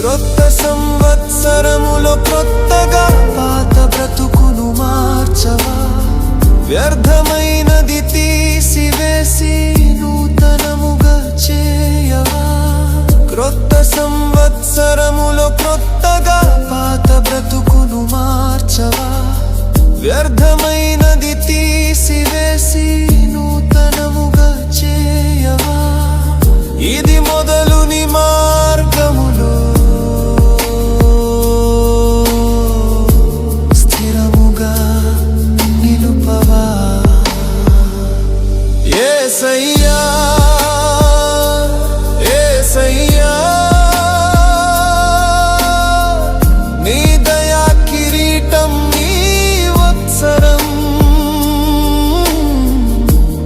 క్రొత్త సంవత్సరములో క్రొత్తగా పాత బ్రతుకును మార్చవా? వ్యర్థమైనది తీసివేసి నూతనముగా చేయవా? క్రొత్త సంవత్సరములో క్రొత్తగా పాత బ్రతుకును మార్చవా? వ్యర్థమైనది తీ ఏసయ్యా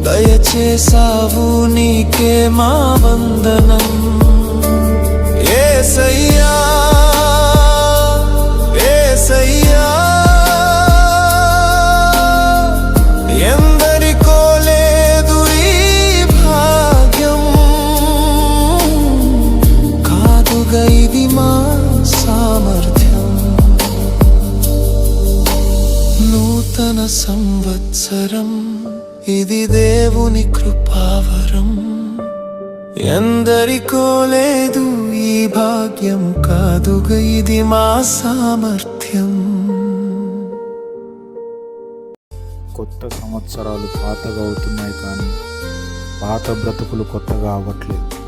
దయచేసావు నీకే మా వందనం ఇది మా సామర్థ్యం. నూతన సంవత్సరం ఇది దేవుని కృపావరం. ఎందరికో లేదు ఈ భాగ్యం కాదుగ ఇది మా సామర్థ్యం. కొత్త సంవత్సరాలు పాతగా అవుతున్నాయి కానీ పాత బ్రతుకులు కొత్తగా అవ్వట్లేదు.